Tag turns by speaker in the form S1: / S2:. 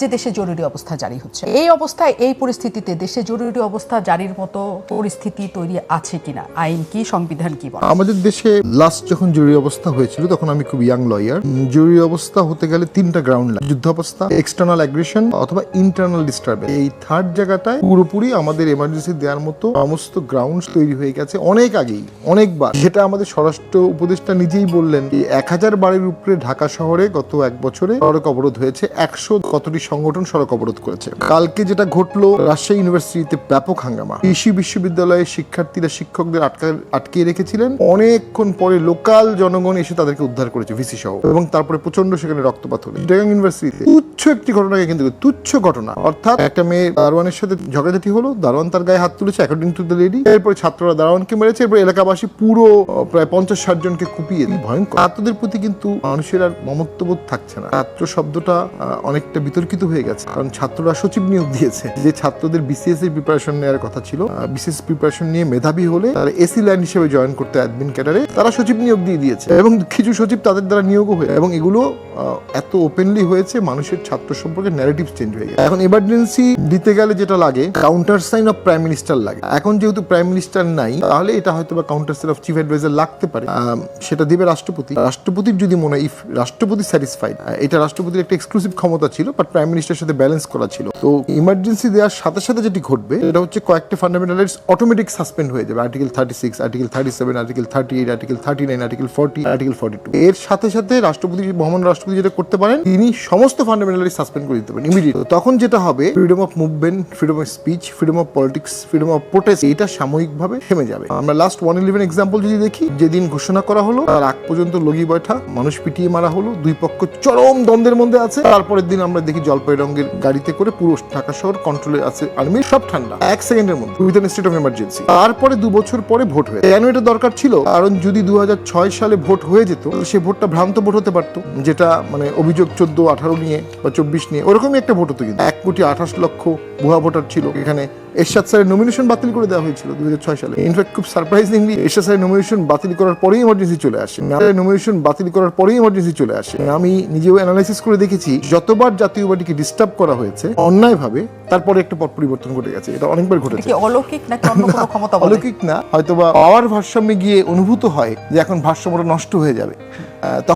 S1: যে দেশে জরুরি অবস্থা জারি হচ্ছে। এই অবস্থায় এই পরিস্থিতিতে দেশে জরুরি অবস্থা জারির মতো পরিস্থিতি তৈরি আছে কিনা? আইন কি, সংবিধান কি বলে?
S2: আমাদের দেশে লাস্ট যখন জরুরি অবস্থা হয়েছিল, তখন আমি খুব ইয়াং লয়ার জরুরি অবস্থা হতে গেলে তিনটা গ্রাউন্ড লাগে। যুদ্ধ অবস্থা এক্সটার্নাল অ্যাগ্রেশন অথবা ইন্টারনাল ডিস্টার্বেন্স এই থার্ড জায়গাটায় পুরোপুরি আমাদের এমার্জেন্সি দেওয়ার মতো সমস্ত গ্রাউন্ড তৈরি হয়ে গেছে অনেক আগেই, অনেকবার। যেটা আমাদের স্বরাষ্ট্র উপদেষ্টা নিজেই বললেন এক হাজার বাড়ির উপরে ঢাকা শহরে গত এক বছরে সড়ক অবরোধ হয়েছে, একশো কতটি সংগঠন সড়ক অবরোধ করেছে। কালকে যেটা ঘটলো, রাজশাহী ইউনিভার্সিটিতে ব্যাপক হাঙ্গামা। কৃষি বিশ্ববিদ্যালয়ের শিক্ষার্থীরা শিক্ষকদের আটকা আটকে রেখেছিলেন। অনেকক্ষণ পরে লোকাল জনগণ এসে তাদেরকে উদ্ধার করেছে ভিসি সহ এবং তারপরে প্রচণ্ড সেখানে রক্তপাত হলো। চিটাগাং ইউনিভার্সিটিতে তুচ্ছ একটি ঘটনাকে কিন্তু তুচ্ছ ঘটনা। অর্থাৎ একটা মেয়ে দারোয়ানের সাথে ঝগড়াঝাটি হলো। দারোয়ান তার গায়ে হাত তুলেছে অ্যাকর্ডিং টু দ্য লেডি এরপরে ছাত্ররা দারোয়ানকে মেরেছে। এরপর এলাকাবাসী পুরো প্রায় পঞ্চাশ ষাট জনকে কুপিয়ে ভয়ঙ্কর। ছাত্রদের প্রতি কিন্তু মানুষের আর মমত্ববোধ থাকছে না। ছাত্র শব্দটা অনেকটা বিতর্কিত হয়ে গেছে। কারণ ছাত্ররা সচিব নিয়োগ দিয়েছে। যে ছাত্রদের বিসিএস এর প্রিপারেশন নেওয়ার কথা ছিল বিসিএস প্রিপারেশন নিয়ে মেধাবী হলে তারা এসি লাইন হিসেবে জয়েন করতে অ্যাডমিন ক্যাডারে তারা সচিব নিয়োগ দিয়ে দিয়েছে। এবং কিছু সচিব তাদের দ্বারা নিয়োগও হয়ে এবং এগুলো এত ওপেনলি হয়েছে, মানুষের ছাত্র সম্পর্কে ন্যারেটিভ চেঞ্জ হয়ে গেছে। এখন এমার্জেন্সি দিতে গেলে যেটা লাগে counter sign of prime minister লাগে। এখন যেহেতু প্রাইম মিনিস্টার নাই, তাহলে এটা হয়তো বা counter sign of chief adviser লাগতে পারে। সেটা দিবে রাষ্ট্রপতি। রাষ্ট্রপতির যদি মনে হয় ইফ রাষ্ট্রপতি স্যাটিসফাইড এটা রাষ্ট্রপতির একটা এক্সক্লুসিভ ক্ষমতা ছিল বাট প্রাইম মিনিস্টারের সাথে ব্যালেন্স করা ছিল। তো ইমার্জেন্সি দেওয়ার সাথে সাথে যেটি ঘটবে এটা হচ্ছে কয়েকটা ফান্ডামেন্টাল রাইটস অটোমেটিক সাসপেন্ড হয়ে যাবে। Article thirty six article thirty seven article thirty eight article thirty nine article forty article forty two এর সাথে সাথে রাষ্ট্রপতি, মহামান্য রাষ্ট্রপতি যেটা করতে পারেন, তিনি সমস্ত ফান্ডামেন্টাল রাইটস সাসপেন্ড করে দিতে পারেন ইমিডিয়েট তখন যেটা হবে freedom of movement freedom of speech freedom of politics freedom of protest এটা সাময়িকভাবে থেমে যাবে। আমরা লাস্ট ওয়ান ইলেভেন এক্সাম্পল যদি দেখি, যেদিন ঘোষণা করা হলো, তার আগ পর্যন্ত লগি বৈঠা, মানুষ পিটিয়ে মারা হলো, দুই পক্ষ চরম দ্বন্দ্বের মধ্যে আছে। তারপরের দিন আমরা দেখি জলপাই রঙের গাড়িতে করে পুরো ঢাকা শহর কন্ট্রোলে আছে আর্মি সব ঠান্ডা। এক সেকেন্ডের মধ্যে। উইথ স্টেট অফ এমার্জেন্সি তারপরে দু বছর পরে ভোট হয়ে কেন এটা দরকার ছিল? কারণ যদি দু হাজার ছয় সালে ভোট হয়ে যেত, সে ভোটটা ভ্রান্ত ভোট হতে পারতো। যেটা মানে অভিযোগ চোদ্দ আঠারো নিয়ে বা চব্বিশ নিয়ে, ওরকমই একটা ভোট হতো কিন্তু। এক কোটি আঠাশ লক্ষ ভুয়া ভোটার ছিল এখানে। এরশাদ স্যারের নমিনেশন বাতিল করে দেওয়া হয়েছিল দু হাজার ছয় সালে। ইনফ্যাক্ট খুব সারপ্রাইজিংলি এরশাদ স্যারের নমিনেশন বাতিল করার পরেই ইমার্জেন্সি চলে আসে। নমিনেশন বাতিল করার পরেই ইমার্জেন্সি চলে আসে। আমি নিজেও অ্যানালাইসিস করে দেখেছি যতবার জাতীয় পার্টিকে ডিস্টার্ব করা হয়েছে অন্যায়ভাবে তারপরে একটা পট পরিবর্তন ঘটে গেছে। এটা অনেকবার ঘটেছে।
S1: অলৌকিক কোনো ক্ষমতা
S2: অলৌকিক না হয়তোবা পাওয়ার ভারসাম্যে গিয়ে অনুভূত হয় যে এখন ভারসাম্যটা নষ্ট হয়ে যাবে।